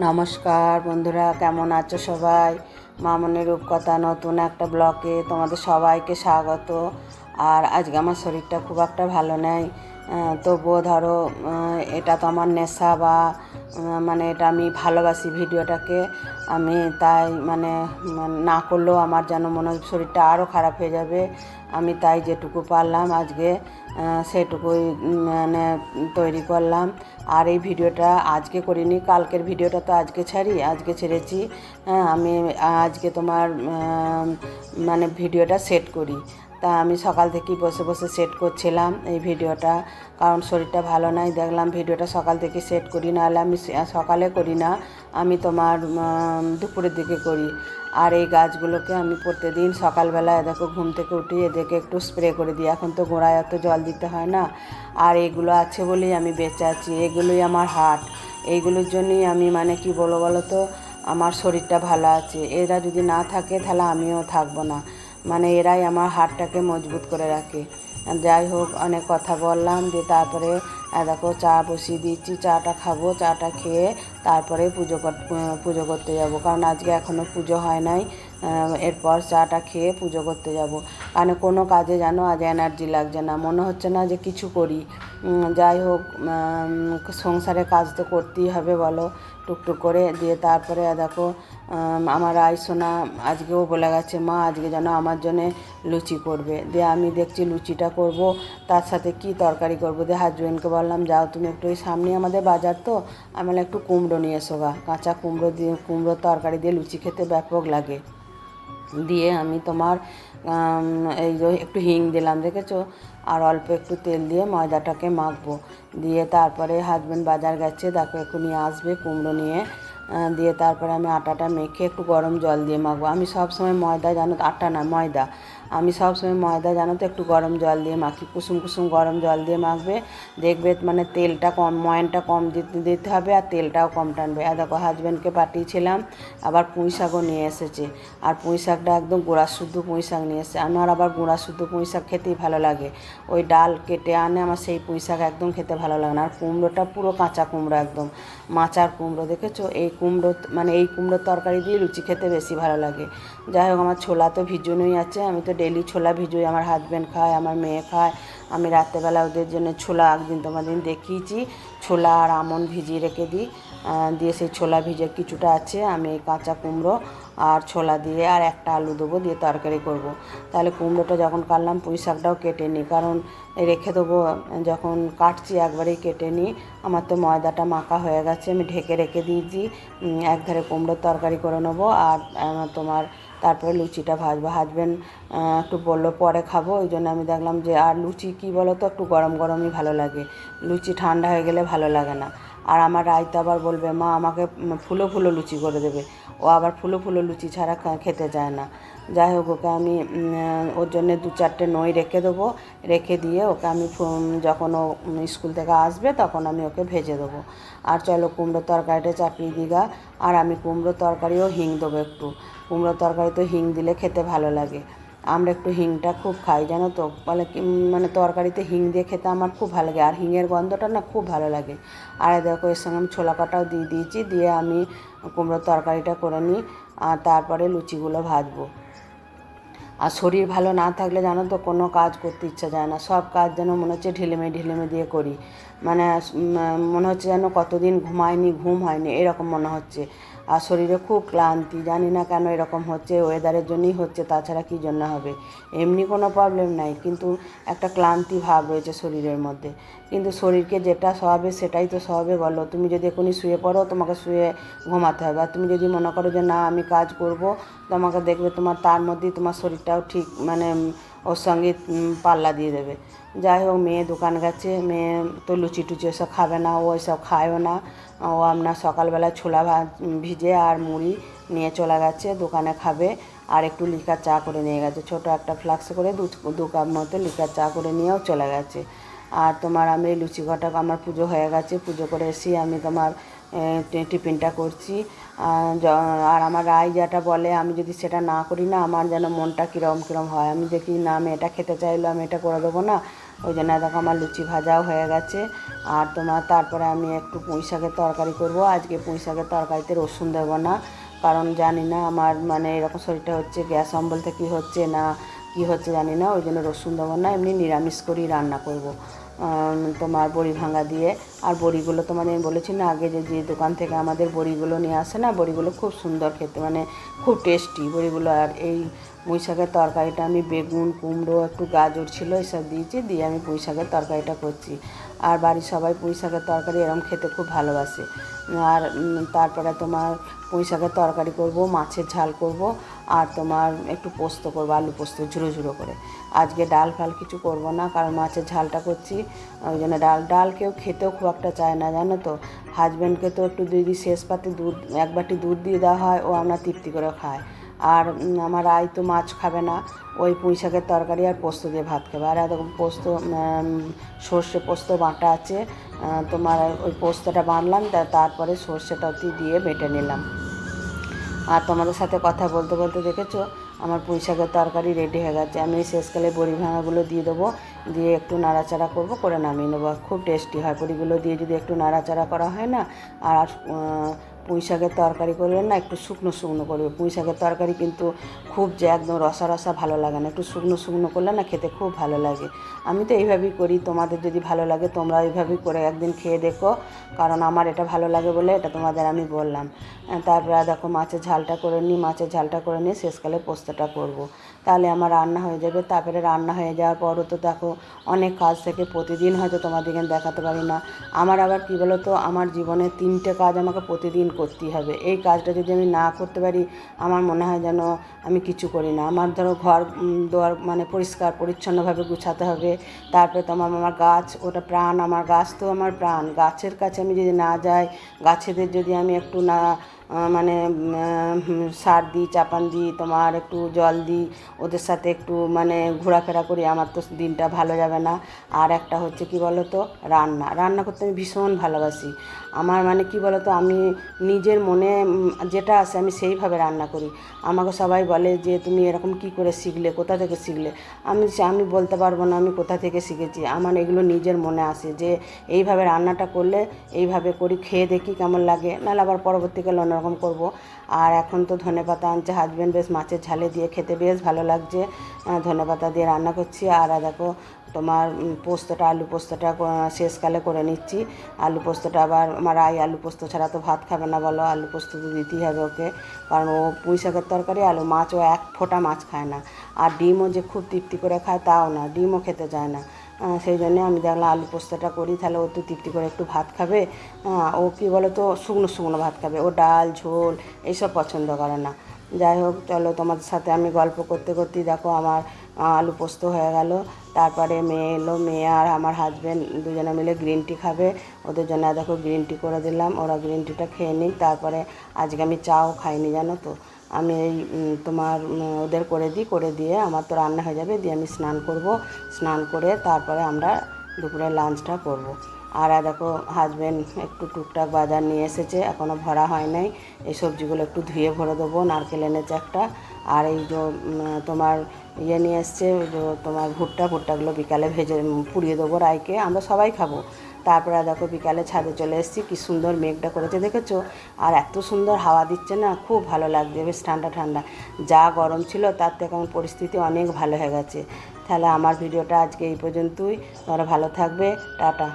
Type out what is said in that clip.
নমস্কার বন্ধুরা, কেমন আছো সবাই? মামনের রূপকথা নতুন একটা ব্লকে তোমাদের সবাইকে স্বাগত। আর আজকে আমার শরীরটা খুব একটা ভালো নেই। তবুও ধরো এটা তো আমার নেশা বা মানে এটা আমি ভালোবাসি ভিডিওটাকে। আমি তাই মানে মানে না করলেও আমার যেন মনে শরীরটা আরও খারাপ হয়ে যাবে। আমি তাই যেটুকু পারলাম আজকে সেটুকুই মানে তৈরি করলাম। আর এই ভিডিওটা আজকে করিনি, কালকের ভিডিওটা তো আজকে ছাড়ি, আজকে ছেড়েছি। হ্যাঁ আমি আজকে তোমার মানে ভিডিওটা সেট করি। তা আমি সকাল থেকেই বসে বসে সেট করছিলাম এই ভিডিওটা, কারণ শরীরটা ভালো নাই। দেখলাম ভিডিওটা সকাল থেকে সেট করি, নাহলে আমি সকালে করি না, আমি তোমার দুপুরের দিকে করি। আর এই গাছগুলোকে আমি প্রত্যেকদিন সকালবেলা দেখো ঘুম থেকে উঠে এদেরকে একটু স্প্রে করে দিই। এখন তো গোড়ায় এত জল দিতে হয় না। আর এগুলো আছে বলেই আমি বেঁচে আছি। এগুলোই আমার হাট এইগুলোর জন্যই আমি মানে কি বলো বলো তো আমার শরীরটা ভালো আছে। এরা যদি না থাকে তাহলে আমিও থাকব না। মানে এরাই আমার হাতটাকে মজবুত করে রাখে। যাই হোক, অনেক কথা বললাম যে তারপরে দেখো, চা বসিয়ে দিচ্ছি চাটা খাব, চাটা খেয়ে তারপরে পুজো পুজো করতে যাব। কারণ আজকে এখনও পুজো হয় নাই এরপর চাটা খেয়ে পুজো করতে যাব। কারণ কোনো কাজে যেন আজ এনার্জি লাগছে না, মনে হচ্ছে না যে কিছু করি। যাই হোক সংসারে কাজ তো করতেই হবে, বলো, টুকটুক করে। দিয়ে তারপরে দেখো আমার আইসোনা আজকেও বলে গেছে, মা, আজকে যেন আমার জন্যে লুচি করবে। দিয়ে আমি দেখছি লুচিটা করব, তার সাথে কি তরকারি করব। দিয়ে হাজবেন্ডকে বললাম, যাও তুমি একটু ওই সামনে আমাদের বাজার তো, আমি একটু কুমড়ো নিয়ে এসো গা। কাঁচা কুমড়ো দিয়ে, কুমড়োর তরকারি দিয়ে লুচি খেতে ব্যাপক লাগে। দিয়ে আমি তোমার এই যে একটু হিং দিলাম, দেখেছ? আর অল্প একটু তেল দিয়ে ময়দাটাকে মাখবো। দিয়ে তারপরে হাজব্যান্ড বাজার গেছে, দেখো একটু নিয়ে আসবে কুমড়ো নিয়ে। দিয়ে তারপরে আমি আটাটা মেখে একটু গরম জল দিয়ে মাখবো। আমি সব সময় ময়দা, জানো আটা না, ময়দা। আমি সব সময় ময়দা, জানো তো, একটু গরম জল দিয়ে মাখি, কুসুম কুসুম গরম জল দিয়ে মাখবে। দেখবে মানে তেলটা কম, ময়নটা কম দিতে দিতে হবে আর তেলটাও কম টানবে। আর দেখো হাজব্যান্ডকে পাঠিয়েছিলাম, আবার পুঁই শাকও নিয়ে এসেছে। আর পুঁই শাকটা একদম গোড়া শুদ্ধ পুঁই শাক নিয়ে এসেছে। আমার আবার গোড়া শুদ্ধ পুঁই শাক খেতেই ভালো লাগে। ওই ডাল কেটে আনে, আমার সেই পুঁই শাক একদম খেতে ভালো লাগে না। আর কুমড়োটা পুরো কাঁচা কুমড়ো একদম। মাচার কুমড়ো, দেখেছ? এই কুমড়ো মানে এই কুমড়োর তরকারি দিয়ে লুচি খেতে বেশি ভালো লাগে। যাই হোক, আমার ছোলা তো ভিজনই আছে, আমি তো ডেলি ছোলা ভিজুই, আমার হাজব্যান্ড খায়, আমার মেয়ে খায়। আমি রাত্রেবেলা ওদের জন্য ছোলা একদিন তোমাদের দেখিয়েছি। ছোলা আর আমন ভিজিয়ে রেখে দিই। দিয়ে সেই ছোলা ভিজে কিছুটা আছে, আমি কাঁচা কুমড়ো আর ছোলা দিয়ে আর একটা আলু দেবো, দিয়ে তরকারি করব। তাহলে কুমড়োটা যখন কাটলাম, পুঁই শাকটাও কেটে নিই। কারণ রেখে দেবো, যখন কাটছি একবারেই কেটে নিই। আমার তো ময়দাটা মাখা হয়ে গেছে, আমি ঢেকে রেখে দিয়েছি। একধারে কুমড়োর তরকারি করে নেব আর তোমার তারপরে লুচিটা ভাজবো। হাজবেন্ড একটু বলল, পরে খাব। ওই জন্য আমি দেখলাম যে, আর লুচি কী বলো তো একটু গরম গরমই ভালো লাগে। লুচি ঠান্ডা হয়ে গেলে ভালো লাগে না। আর আমার রায়তা আবার বলবে, মা, আমাকে ফুলো ফুলো লুচি করে দেবে। ও আবার ফুলো ফুলো লুচি ছাড়া খেতে চায় না। যাই হোক, ওকে আমি ওর জন্য দু চারটে নই রেখে দেবো। রেখে দিয়ে ওকে আমি যখন ও স্কুল থেকে আসবে তখন আমি ওকে ভেজে দেবো। আর চলো কুমড়ো তরকারিটা চাপিয়ে দিগা আর আমি কুমড়ো তরকারিও হিং দেবো একটু। কুমড়ো তরকারি তো হিং দিলে খেতে ভালো লাগে। আমরা একটু হিংটা খুব খাই, জানো তো? বলে মানে তরকারিতে হিং দিয়ে খেতে আমার খুব ভালো লাগে। আর হিঙের গন্ধটা না খুব ভালো লাগে। আর দেখো, এর সঙ্গে আমি ছোলা কাটাও দিয়ে দিয়েছি। দিয়ে আমি কুমড়োর তরকারিটা করে নিই। আর তারপরে লুচিগুলো ভাজবো। আর শরীর ভালো না থাকলে জানো তো কোনো কাজ করতে ইচ্ছা যায় না। সব কাজ যেন মনে হচ্ছে ঢিলেমে ঢিলেমে দিয়ে করি। মানে মনে হচ্ছে যেন কতদিন ঘুমায়নি ঘুম হয়নি, এরকম মনে হচ্ছে। আর শরীরে খুব ক্লান্তি, জানি না কেন এরকম হচ্ছে ওয়েদারের জন্যই হচ্ছে, তাছাড়া কী জন্য হবে? এমনি কোনো প্রবলেম নাই, কিন্তু একটা ক্লান্তি ভাব রয়েছে শরীরের মধ্যে। কিন্তু শরীরকে যেটা সহাবে সেটাই তো সহাবে বলো। তুমি যদি এখনই শুয়ে পড়ো, তোমাকে শুয়ে ঘুমাতে হবে। আর তুমি যদি মনে করো যে, না, আমি কাজ করব তোমাকে দেখবে তোমার, তার মধ্যেই তোমার শরীরটাও ঠিক মানে ওর সঙ্গে পাল্লা দিয়ে দেবে। যাই হোক, মেয়ে দোকান গেছে, মেয়ে তো লুচি টুচি ওসব খাবে না, ও এসব খায়ও না। ও আপনার সকালবেলা ছোলা ভিজে আর মুড়ি নিয়ে চলে গেছে, দোকানে খাবে। আর একটু লিকার চা করে নিয়ে গেছে। ছোট একটা ফ্লাক্স করে দু দু কাপ মতো লিকার চা করে নিয়েও চলে গেছে। আর তোমার আমি লুচি ঘটা আমার পুজো হয়ে গেছে, পুজো করে এসে আমি তোমার টিফিনটা করছি। আর আমার রায় যেটা বলে, আমি যদি সেটা না করি না, আমার যেন মনটা কীরকম কীরকম হয়। আমি দেখি না, আমি এটা খেতে চাইলো আমি এটা করে দেবো না। ওই জন্য দেখো আমার লুচি ভাজাও হয়ে গেছে। আর তোমার তারপরে আমি একটু পুঁই শাকের তরকারি করব। আজকে পুঁই শাকের তরকারিতে রসুন দেবো না। কারণ জানি না আমার মানে এরকম শরীরটা হচ্ছে, গ্যাস অম্বল থেকে হচ্ছে না কি হচ্ছে জানি না। ওই জন্য রসুন দেবো না, এমনি নিরামিষ করেই রান্না করব। তোমার বড়ি ভাঙা দিয়ে। আর বড়িগুলো তোমাদের বলেছি না, আগে যে যে দোকান থেকে আমাদের বড়িগুলো নিয়ে আসে না, বড়িগুলো খুব সুন্দর খেতে মানে খুব টেস্টি বড়িগুলো আর এই পুঁই শাকের তরকারিটা আমি বেগুন, কুমড়ো, একটু গাজর ছিল, এসব দিয়েছি, দিয়ে আমি পুঁই শাকের তরকারিটা করছি। আর বাড়ির সবাই পুঁই শাকের তরকারি এরম খেতে খুব ভালোবাসে। আর তারপরে তোমার পুঁই শাকের তরকারি করব, মাছের ঝাল করব, আর তোমার একটু পোস্ত করব, আলু পোস্ত ঝুড়ো ঝুড়ো করে। আজকে ডাল ফাল কিছু করব না, কারণ মাছের ঝালটা করছি, ওই জন্য ডাল ডাল কেউ খেতেও খুব একটা চায় না, জানো তো? হাজব্যান্ডকে তো একটু যদি শেষ পাতে দুধ, এক বাটি দুধ দিয়ে দেওয়া হয়, ও আমরা তৃপ্তি করে খায়। আর আমার আই তো মাছ খাবে না। ওই পুঁই শাকের তরকারি আর পোস্ত দিয়ে ভাত খাবে। আর এরকম পোস্ত সর্ষে পোস্ত বাঁটা আছে। তোমার ওই পোস্তটা বানলাম তারপরে সর্ষেটা দিয়ে বেটে নিলাম। আর তোমাদের সাথে কথা বলতে বলতে দেখেছ, আমার পুঁই শাকের তরকারি রেডি হয়ে গেছে। আমি শেষকালে বড়ি ভাঙাগুলো দিয়ে দেবো, দিয়ে একটু নাড়াচাড়া করব, করে নামিয়ে নেব। খুব টেস্টি হয়। বড়িগুলো দিয়ে যদি একটু নাড়াচাড়া করা হয় না, আর পুঁই শাকের তরকারি করলে না, একটু শুকনো শুকনো করবে। পুঁই শাকের তরকারি কিন্তু খুব যে একদম রসা রসা ভালো লাগে না, একটু শুকনো শুকনো করলে না খেতে খুব ভালো লাগে। আমি তো এইভাবেই করি, তোমাদের যদি ভালো লাগে তোমরা এইভাবেই করে একদিন খেয়ে দেখো, কারণ আমার এটা ভালো লাগে বলে এটা তোমাদের আমি বললাম। তারপরে দেখো মাছের ঝালটা করে নিই, মাছের ঝালটা করে নিয়ে শেষকালে পোস্তটা করব। তাহলে আমার রান্না হয়ে যাবে। তারপরে রান্না হয়ে যাওয়ার পরও তো দেখো, অনেক কাজ থেকে প্রতিদিন হয়তো তোমাদেরকে দেখাতে পারি না। আমার আবার কী বলো তো আমার জীবনে তিনটে কাজ আমাকে প্রতিদিন করতেই হবে। এই কাজটা যদি আমি না করতে পারি, আমার মনে হয় যেন আমি কিছু করি না। আমার ধরো ঘর দুয়ার মানে পরিষ্কার, পরিচ্ছন্নভাবে গুছাতে হবে। তারপরে তোমার আমার গাছ, ওটা প্রাণ, আমার গাছ তো আমার প্রাণ। গাছের কাছে আমি যদি না যাই, গাছেদের যদি আমি একটু না মানে সার দিই, চাপান দিই, তোমার একটু জল দিই, ওদের সাথে একটু মানে ঘোরাফেরা করি, আমার তো দিনটা ভালো যাবে না। আর একটা হচ্ছে কি বলো তো রান্না। রান্না করতে আমি ভীষণ ভালোবাসি। আমার মানে কি বলো তো আমি নিজের মনে যেটা আছে আমি সেইভাবে রান্না করি। আমাকে সবাই বলে যে, তুমি এরকম কি করে শিখলে? কোথা থেকে শিখলে? আমি আমি বলতে পারব না আমি কোথা থেকে শিখেছি। আমার এগুলো নিজের মনে আসে যে, এইভাবে রান্নাটা করলে, এইভাবে করি, খেয়ে দেখি কেমন লাগে। নাহলে আবার পরবর্তীকালে অন্যরকম করব। আর এখন তো ধনে পাতা আনছে হাজব্যান্ড বেশ মাছের ঝালে দিয়ে খেতে বেশ ভালো লাগছে। ধনে পাতা দিয়ে রান্না করছি। আর দেখো তোমার পোস্তটা, আলু পোস্তটা শেষকালে করে নিচ্ছি। আলু পোস্তটা আবার আমার আই আলু পোস্ত ছাড়া তো ভাত খাবে না বলো, আলু পোস্ত তো দিতেই হবে ওকে। কারণ ও পুঁই শাকের তরকারি আলু মাছ, ও এক ফোঁটা মাছ খায় না। আর ডিমও যে খুব তৃপ্তি করে খায় তাও না, ডিমও খেতে চায় না। সেই জন্য আমি দেখলাম আলু পোস্তটা করি, তাহলে ও তো তৃপ্তি করে একটু ভাত খাবে। ও কী বলো তো শুকনো শুকনো ভাত খাবে। ও ডাল, ঝোল, এইসব পছন্দ করে না। যাই হোক, চলো তোমাদের সাথে আমি গল্প করতে করতেই দেখো আমার আলু পোস্ত হয়ে গেল। তারপরে মেয়ে এলো, মেয়ে আর আমার হাজব্যান্ড দুজনে মিলে গ্রিন টি খাবে। ওদের জন্য দেখো গ্রিন টি করে দিলাম, ওরা গ্রিন টিটা খেয়ে নিক। তারপরে আজকে আমি চাও খাইনি, জানো তো? আমি এই তোমার ওদের করে দিই, করে দিয়ে আমার তো রান্না হয়ে যাবে, দিয়ে আমি স্নান করব। স্নান করে তারপরে আমরা দুপুরে লাঞ্চটা করব। আর দেখো হাজব্যান্ড একটু টুকটাক বাজার নিয়ে এসেছে এখনও ভরা হয় নাই। এই সবজিগুলো একটু ধুয়ে ভরে দেবো, নারকেল এনেছে একটা। আর এই যে তোমার ইয়ে নিয়ে এসছে তোমার ভুট্টা, ভুট্টাগুলো বিকালে ভেজে পুড়িয়ে দেবো রাইকে, আমরা সবাই খাব। তারপরে দেখো বিকালে ছাদে চলে এসেছি, কি সুন্দর মেঘটা করেছে, দেখেছ? আর এত সুন্দর হাওয়া দিচ্ছে না, খুব ভালো লাগছে, বেশ ঠান্ডা ঠান্ডা। যা গরম ছিল, তার থেকে আমার পরিস্থিতি অনেক ভালো হয়ে গেছে। তাহলে আমার ভিডিওটা আজকে এই পর্যন্তই, তোমরা ভালো থাকবে, টাটা।